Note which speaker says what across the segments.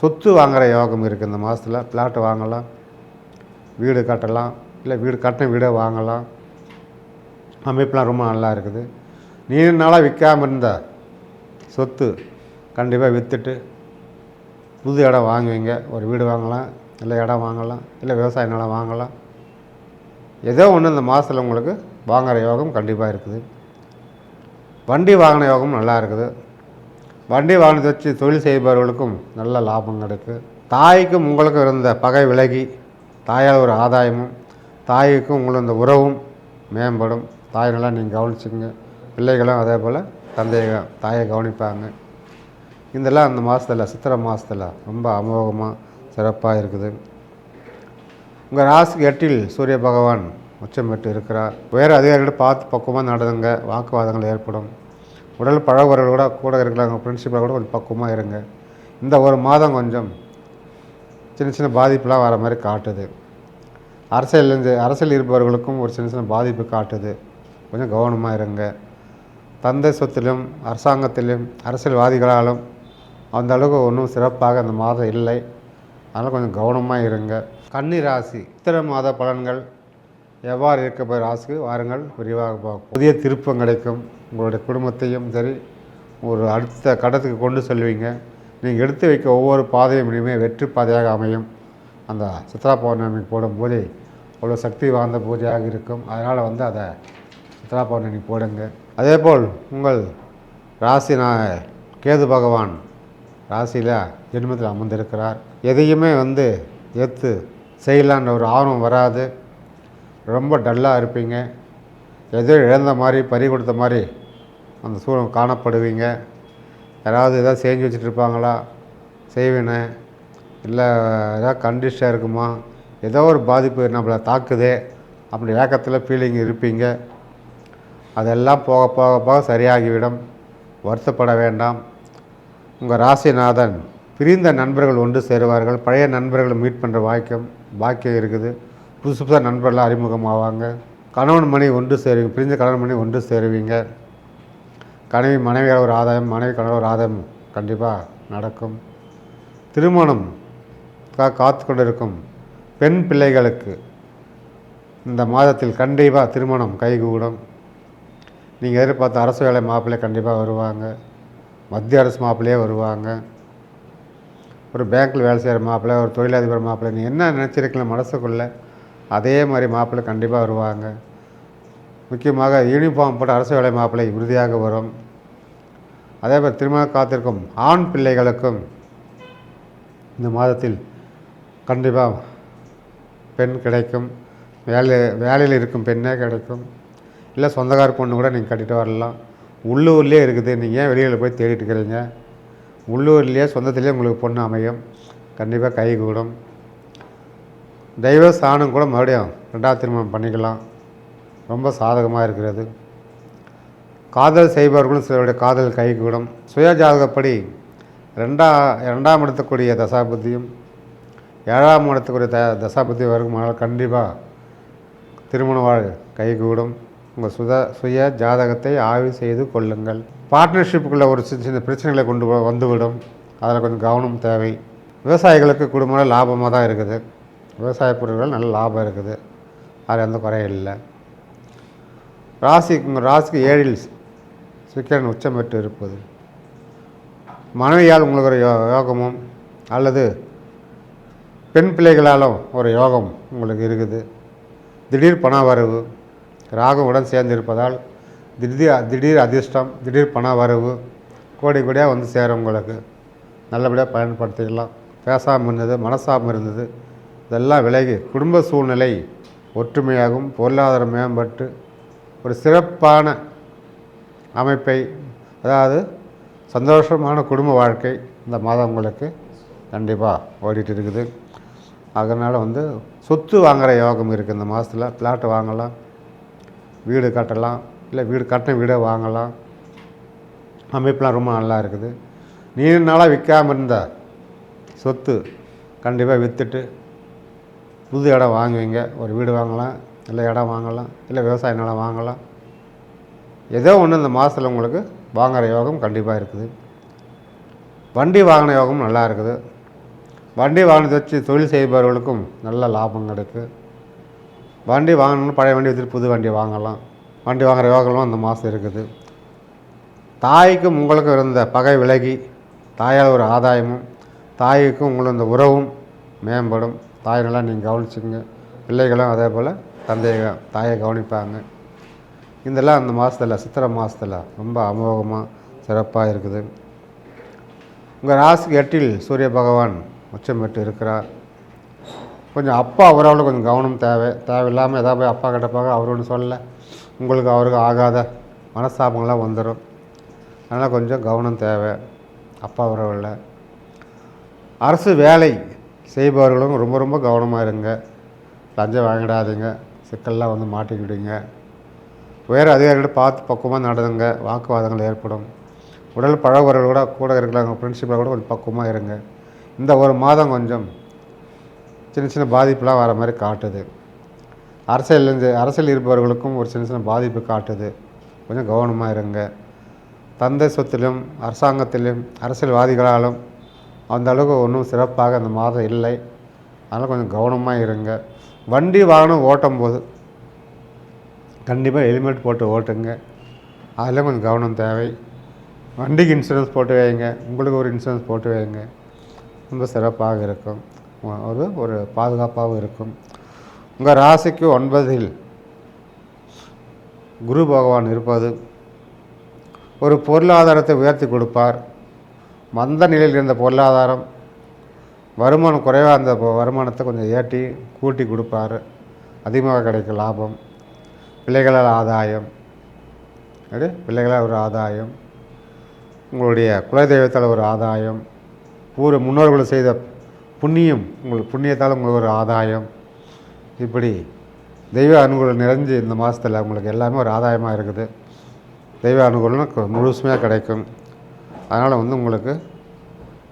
Speaker 1: சொத்து வாங்குகிற யோகம் இருக்குது இந்த மாதத்தில் பிளாட்டு வாங்கலாம். வீடு கட்டலாம். இல்லை வீடு கட்டின வீடை வாங்கலாம். அமைப்புலாம் ரொம்ப நல்லா இருக்குது. நீண்ட நாளாக விற்காமல் இருந்த சொத்து கண்டிப்பாக விற்றுட்டு புது இடம் வாங்குவீங்க. ஒரு வீடு வாங்கலாம். இல்லை இடம் வாங்கலாம். இல்லை விவசாய நிலம் வாங்கலாம். ஏதோ ஒன்று இந்த மாதத்தில் உங்களுக்கு வாங்குகிற யோகம் கண்டிப்பாக இருக்குது. வண்டி வாங்கின யோகம் நல்லா இருக்குது. வண்டி வாகனத்தை வச்சு தொழில் செய்பவர்களுக்கும் நல்ல லாபம் கிடைக்கும் தாய்க்கும் உங்களுக்கும் இருந்த பகை விலகி தாயால் ஒரு ஆதாயமும் தாய்க்கும் உங்களும் இந்த உறவும் மேம்படும். தாயினெல்லாம் நீங்கள் கவனிச்சுங்க பிள்ளைகளும் அதே போல் தந்தையை தாயை கவனிப்பாங்க. இதெல்லாம் அந்த மாதத்தில் சித்திரை மாதத்தில் ரொம்ப அமோகமாக சிறப்பாக இருக்குது. உங்கள் ராசிக்கு எட்டில் சூரிய பகவான் உச்சம் பெற்று இருக்கிறார். வேறு அதிகாரிகிட்ட பார்த்து பக்குவமாக நடந்துங்க. வாக்குவாதங்கள் ஏற்படும். உடல் பழகுறவர்களோட கூட இருக்கிறாங்க ஃப்ரெண்ட்ஷிப்பில் கூட கொஞ்சம் பக்குவமாக இருங்க. இந்த ஒரு மாதம் கொஞ்சம் சின்ன சின்ன பாதிப்புலாம் வர மாதிரி காட்டுது. அரசியலேருந்து அரசியல் இருப்பவர்களுக்கும் ஒரு சின்ன சின்ன பாதிப்பு காட்டுது. கொஞ்சம் கவனமாக இருங்க. தந்தை சொத்திலும் அரசாங்கத்திலும் அரசியல்வாதிகளாலும் அந்த அளவுக்கு ஒன்றும் சிறப்பாக அந்த மாதம் இல்லை. அதனால் கொஞ்சம் கவனமாக இருங்க. கன்னி ராசி இத்தனை மாத பலன்கள் எவ்வாறு இருக்க ராசிக்கு? வாருங்கள் விரிவாக பார்ப்போம். புதிய திருப்பம் கிடைக்கும். உங்களுடைய குடும்பத்தையும் சரி ஒரு அடுத்த கடத்துக்கு கொண்டு செல்வீங்க. நீங்கள் எடுத்து வைக்க ஒவ்வொரு பாதையும் இனிமேல் வெற்றி பாதையாக அமையும். அந்த சித்ரா பௌர்ணமி போடும்போது அவ்வளோ சக்தி வாய்ந்த பூஜையாக இருக்கும். அதனால் வந்து அதை சித்ரா பௌர்ணமி போடுங்க. அதேபோல் உங்கள் ராசி நான் கேது பகவான் ராசியில் ஜென்மத்தில் அமர்ந்திருக்கிறார். எதையுமே வந்து ஏற்று செய்யலான்ற ஒரு ஆர்வம் வராது. ரொம்ப டல்லாக இருப்பீங்க. எதோ இழந்த மாதிரி பறி கொடுத்த மாதிரி அந்த சூழல் காணப்படுவீங்க. யாராவது எதாவது செஞ்சு வச்சுட்டு இருப்பாங்களா? செய்வேனே. இல்லை ஏதாவது கண்டிஷாக இருக்குமா? ஏதோ ஒரு பாதிப்பு நம்மளை தாக்குதே அப்படி ஏக்கத்தில் ஃபீலிங் இருப்பீங்க. அதெல்லாம் போக போக போக சரியாகிவிடும். வருத்தப்பட வேண்டாம். உங்கள் ராசிநாதன் பிரிந்த நண்பர்கள் ஒன்று சேருவார்கள். பழைய நண்பர்களை மீட் பண்ணுற வாக்கியம் பாக்கியம் இருக்குது. புதுசு புதுசாக நண்பர்களாக அறிமுகமாவாங்க. கணவன் மனைவி ஒன்று சேருவீங்க பிரிஞ்ச கணவன் மனைவி ஒன்று சேருவீங்க. கனவி மனைவியால் ஒரு ஆதாயம் மனைவி கணவர் ஒரு ஆதாயம் கண்டிப்பாக நடக்கும். திருமணம் கா காத்து கொண்டிருக்கும் பெண் பிள்ளைகளுக்கு இந்த மாதத்தில் கண்டிப்பாக திருமணம் கைகூடும். நீங்கள் எதிர்பார்த்த அரசு வேலை மாப்பிள்ளை கண்டிப்பாக வருவாங்க. மத்திய அரசு மாப்பிள்ளையே வருவாங்க. ஒரு பேங்க்கில் வேலை செய்கிற மாப்பிள்ளை ஒரு தொழிலதிபர் மாப்பிள்ளை நீ என்ன நினச்சிருக்கீங்களோ மனசுக்குள்ளே அதே மாதிரி மாப்பிள்ளை கண்டிப்பாக வருவாங்க. முக்கியமாக யூனிஃபார்ம் போட்ட அரசு வேலை மாப்பிள்ளை உறுதியாக வரும். அதே மாதிரி திருமணம் காத்திருக்கும் ஆண் பிள்ளைகளுக்கும் இந்த மாதத்தில் கண்டிப்பாக பெண் கிடைக்கும். வேலை வேலையில் இருக்கும் பெண்ணே கிடைக்கும். இல்லை சொந்தக்கார பொண்ணு கூட நீங்கள் கட்டிட்டு வரலாம். உள்ளூர்லேயே இருக்குது. நீங்கள் ஏன் வெளியில் போய் தேடிட்டு இருக்கிறீங்க? உள்ளூர்லேயே சொந்தத்திலே உங்களுக்கு பொண்ணு அமையும். கண்டிப்பாக கை கூடும் தெய்வ ஸ்தானம் கூட மறுபடியும் ரெண்டாவது திருமணம் பண்ணிக்கலாம். ரொம்ப சாதகமாக இருக்கிறது. காதல் செய்பவர்களும் சிலருடைய காதல் கைகூடும். சுய ஜாதகப்படி ரெண்டா ரெண்டாம் இடத்துக்குரிய தசாபுத்தியும் ஏழாம் இடத்துக்குரிய த தசாபுத்தி வருமானால் கண்டிப்பாக திருமண வாழ் கைகூடும். உங்கள் சுத சுய ஜாதகத்தை ஆய்வு செய்து கொள்ளுங்கள். பார்ட்னர்ஷிப்புக்குள்ளே ஒரு சின்ன சின்ன பிரச்சனைகளை கொண்டு வந்துவிடும். அதில் கொஞ்சம் கவனம் தேவை. விவசாயிகளுக்கு குடும்பம் லாபமாக தான் இருக்குது. விவசாய பொருட்கள் நல்ல லாபம் இருக்குது. அதில் எந்த குறையும் இல்லை. ராசி உங்கள் ராசிக்கு ஏழில் சுக்கிரன் உச்சம் பெற்று இருப்பது. மனைவியால் உங்களுக்கு ஒரு யோ- யோகமும் அல்லது பெண் பிள்ளைகளாலும் ஒரு யோகம் உங்களுக்கு இருக்குது. திடீர் பண வரவு ராகம் உடன் சேர்ந்து இருப்பதால் திடீர் திடீர் அதிர்ஷ்டம் திடீர் பண வரவு கோடி கோடியாக வந்து சேரும் உங்களுக்கு. நல்லபடியாக பயன்படுத்திக்கலாம் பேசாமல் இருந்தது மனசாமல் இருந்தது. இதெல்லாம் விலகி குடும்ப சூழ்நிலை ஒற்றுமையாகவும் பொருளாதாரம் மேம்பட்டு ஒரு சிறப்பான அமைப்பை அதாவது சந்தோஷமான குடும்ப வாழ்க்கை இந்த மாதம் உங்களுக்கு கண்டிப்பாக ஓடிட்டு இருக்குது. அதனால் வந்து சொத்து வாங்குகிற யோகம் இருக்குது இந்த மாதத்தில் பிளாட்டு வாங்கலாம் வீடு கட்டலாம் இல்லை வீடு கட்டின வீடை வாங்கலாம். அமைப்பெலாம் ரொம்ப நல்லா இருக்குது. நீண்ட நாளாக விற்காமல் இருந்த சொத்து கண்டிப்பாக விற்றுட்டு புது இடம் வாங்குவீங்க. ஒரு வீடு வாங்கலாம் இல்லை இடம் வாங்கலாம் இல்லை விவசாய நிலம் வாங்கலாம். ஏதோ ஒன்று இந்த மாதத்தில் உங்களுக்கு வாங்குகிற யோகம் கண்டிப்பாக இருக்குது. வண்டி வாங்கின யோகம் நல்லா இருக்குது. வண்டி வாங்கினது வச்சு தொழில் செய்பவர்களுக்கும் நல்ல லாபம் கிடைக்கும் வண்டி வாங்கணும்னு பழைய வண்டி வச்சுட்டு புது வண்டி வாங்கலாம். வண்டி வாங்குகிற யோகங்களும் அந்த மாதம் இருக்குது. தாய்க்கும் உங்களுக்கும் இருந்த பகை விலகி தாயால் ஒரு ஆதாயமும் தாய்க்கும் உங்களும் இந்த உறவும் மேம்படும். தாய் நீங்கள் கவனிச்சுங்க பிள்ளைகளும் அதே போல் தந்தையை தாயை கவனிப்பாங்க. இதெல்லாம் அந்த மாதத்தில் சித்திரை மாதத்தில் ரொம்ப அமோகமாக சிறப்பாக இருக்குது. உங்கள் ராசிக்கு எட்டில் சூரிய பகவான் உச்சம் பெற்று இருக்கிறார். கொஞ்சம் அப்பா உறவில் கொஞ்சம் கவனம் தேவை. தேவையில்லாமல் எதாவது போய் அப்பா கிட்ட பார்க்க அவர் ஒன்று சொல்லலை. உங்களுக்கு அவருக்கு ஆகாத மனஸ்தாபங்கள்லாம் வந்துடும் அதனால் கொஞ்சம் கவனம் தேவை. அப்பா உறவில் அரசு வேலை செய்பவர்களும் ரொம்ப ரொம்ப கவனமாக இருங்க. லஞ்சம் வாங்கிடாதீங்க. சிக்கல்லாம் வந்து மாட்டிக்கிடுங்க. உயர் அதிகாரிகிட்ட பார்த்து பக்குவமாக நடந்துங்க. வாக்குவாதங்கள் ஏற்படும். உடல் பழகுறவர்கள் கூட கூட இருக்கிறாங்க. ஃப்ரெண்ட்ஷிப்பில் கூட கொஞ்சம் பக்குவமாக இருங்க. இந்த ஒரு மாதம் கொஞ்சம் சின்ன சின்ன பாதிப்புலாம் வர மாதிரி காட்டுது. அரசியல் அரசியல் இருப்பவர்களுக்கும் ஒரு சின்ன சின்ன பாதிப்பு காட்டுது. கொஞ்சம் கவனமாக இருங்க. தந்தை சொத்திலும் அரசாங்கத்திலும் அரசியல்வாதிகளாலும் அந்த அளவுக்கு ஒன்றும் சிறப்பாக அந்த மாதம் இல்லை. அதனால் கொஞ்சம் கவனமாக இருங்க. வண்டி வாகனம் ஓட்டும் போது கண்டிப்பாக ஹெல்மெட் போட்டு ஓட்டுங்க. அதில் கொஞ்சம் கவனம் தேவை. வண்டிக்கு இன்சூரன்ஸ் போட்டு வைங்க. உங்களுக்கு ஒரு இன்சூரன்ஸ் போட்டு வைங்க. ரொம்ப சிறப்பாக இருக்கும். ஒரு ஒரு பாதுகாப்பாகவும் இருக்கும். உங்கள் ராசிக்கு ஒன்பதில் குரு பகவான் இருப்பது ஒரு பொருளாதாரத்தை உயர்த்தி கொடுப்பார். மந்த நிலையில் இருந்த பொருளாதாரம் வருமானம் குறைவாக இருந்த வருமானத்தை கொஞ்சம் ஏற்றி கூட்டி கொடுப்பார். அதிகமாக கிடைக்கும் லாபம். பிள்ளைகளால் ஆதாயம். அப்படி பிள்ளைகளால் ஒரு ஆதாயம். உங்களுடைய குலதெய்வத்தால் ஒரு ஆதாயம். பூர்வ முன்னோர்கள் செய்த புண்ணியம் உங்களுக்கு புண்ணியத்தால் உங்களுக்கு ஒரு ஆதாயம். இப்படி தெய்வ அனுகூலம் நிறைஞ்சு இந்த மாதத்தில் உங்களுக்கு எல்லாமே ஒரு ஆதாயமாக இருக்குது. தெய்வ அனுகூலம் முழுசுமையாக கிடைக்கும். அதனால் வந்து உங்களுக்கு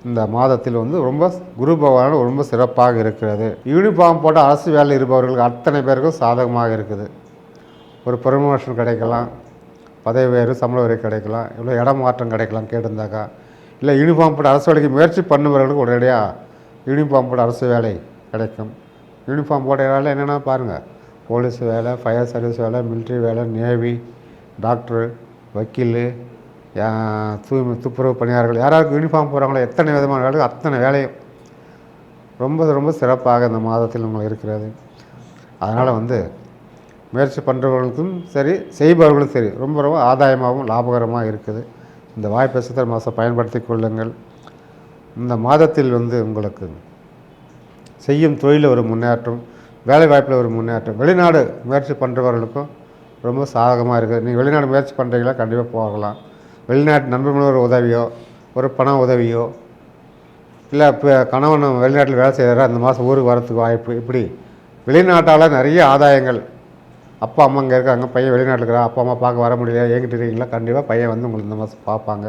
Speaker 1: இந்த மாதத்தில் வந்து ரொம்ப குரு பகவான் ரொம்ப சிறப்பாக இருக்கிறது. யூனிஃபார்ம் போட்டு அரசு வேலை இருப்பவர்களுக்கு அத்தனை பேருக்கும் சாதகமாக இருக்குது. ஒரு ப்ரொமோஷன் கிடைக்கலாம். பதவி வேறு சம்பள வரி கிடைக்கலாம். இவ்வளோ இடம் மாற்றம் கிடைக்கலாம் கேட்டிருந்தாக்கா. இல்லை யூனிஃபார்ம் போட்டு அரசு வேலைக்கு முயற்சி பண்ணுபவர்களுக்கு உடனடியாக யூனிஃபார்ம் போட்டு அரசு வேலை கிடைக்கும். யூனிஃபார்ம் போட்ட வேலை என்னென்னா பாருங்கள் போலீஸ் வேலை ஃபயர் சர்வீஸ் வேலை மிலிட்ரி வேலை நேவி டாக்டரு வக்கீல் தூய்மை துப்புரவு பணியாளர்கள் யாராருக்கு யூனிஃபார்ம் போகிறாங்களோ எத்தனை விதமான வேலைகள் அத்தனை வேலையும். ரொம்ப ரொம்ப சிறப்பாக இந்த மாதத்தில் உங்களுக்கு இருக்கிறது. அதனால் வந்து முயற்சி பண்ணுறவர்களுக்கும் சரி செய்பவர்களும் சரி ரொம்ப ரொம்ப ஆதாயமாகவும் லாபகரமாக இருக்குது. இந்த வாய்ப்பை சித்திரை மாதம் பயன்படுத்தி கொள்ளுங்கள். இந்த மாதத்தில் வந்து உங்களுக்கு செய்யும் தொழிலில் ஒரு முன்னேற்றம் வேலை வாய்ப்பில் ஒரு முன்னேற்றம் வெளிநாடு முயற்சி பண்ணுறவர்களுக்கும் ரொம்ப சாதகமாக இருக்குது. நீங்கள் வெளிநாடு முயற்சி பண்ணுறீங்களா கண்டிப்பாக போகலாம். வெளிநாட்டு நண்பர்களோட ஒரு உதவியோ ஒரு பண உதவியோ இல்லை இப்போ கணவன் வெளிநாட்டில் வேலை செய்கிறாரு அந்த மாதம் ஊருக்கு வரத்துக்கு வாய்ப்பு இப்படி வெளிநாட்டால் நிறைய ஆதாயங்கள். அப்பா அம்மா இங்கே இருக்காங்க பையன் வெளிநாட்டில் இருக்கிறா அப்பா அம்மா பார்க்க வர முடியல ஏங்கிட்டு இருக்கீங்களா? கண்டிப்பாக பையன் வந்து உங்களுக்கு இந்த மாதம் பார்ப்பாங்க.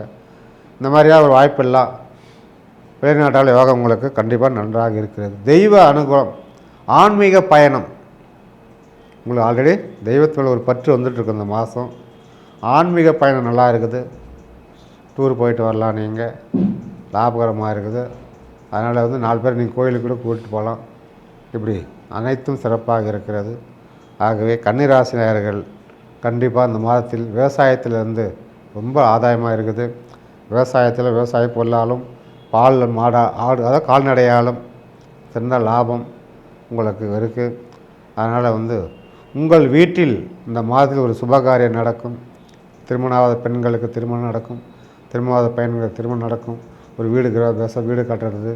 Speaker 1: இந்த மாதிரியா ஒரு வாய்ப்பு எல்லாம் வெளிநாட்டால் யோகம் உங்களுக்கு கண்டிப்பாக நன்றாக இருக்கிறது. தெய்வ அனுகூலம் ஆன்மீக பயணம். உங்களுக்கு ஆல்ரெடி தெய்வத்தில் ஒரு பற்று வந்துட்டுருக்கு இந்த மாதம் ஆன்மீக பயணம் நல்லா இருக்குது. டூர் போயிட்டு வரலாம் நீங்கள். லாபகரமாக இருக்குது. அதனால் வந்து நாலு பேர் நீங்கள் கோயிலுக்கு கூட கூட்டிட்டு போகலாம். இப்படி அனைத்தும் சிறப்பாக இருக்கிறது. ஆகவே கன்னிராசி நேயர்கள் கண்டிப்பாக இந்த மாதத்தில் விவசாயத்திலிருந்து ரொம்ப ஆதாயமாக இருக்குது. விவசாயத்தில் விவசாய பொருளாலும் பால் மாடா ஆடு அதாவது கால்நடையாலும் சிறந்த லாபம் உங்களுக்கு இருக்குது அதனால் வந்து உங்கள் வீட்டில் இந்த மாதத்தில் ஒரு சுபகாரியம் நடக்கும். திருமணாவாத பெண்களுக்கு திருமணம் நடக்கும். திருமணாத பயன்கள் திரும்ப நடக்கும். ஒரு வீடு கிரக வீடு கட்டுறது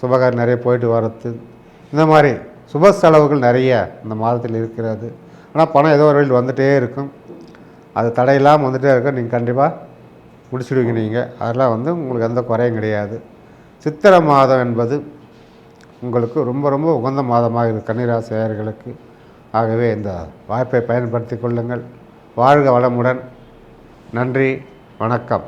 Speaker 1: சுபகாரம் நிறைய போயிட்டு வர்றது. இந்த மாதிரி சுப செலவுகள் நிறைய இந்த மாதத்தில் இருக்கிறது. ஆனால் பணம் ஏதோ ஒரு வழியில் வந்துகிட்டே இருக்கும். அது தடையில்லாமல் வந்துகிட்டே இருக்கும் நீங்கள் கண்டிப்பாக முடிச்சுடுவீங்க நீங்கள் அதெல்லாம் வந்து உங்களுக்கு எந்த குறையும் கிடையாது. சித்திரை மாதம் என்பது உங்களுக்கு ரொம்ப ரொம்ப உகந்த மாதமாக இருக்குது கன்னிராசியர்களுக்கு ஆகவே இந்த வாய்ப்பை பயன்படுத்தி கொள்ளுங்கள். வாழ்க வளமுடன். நன்றி. வணக்கம்.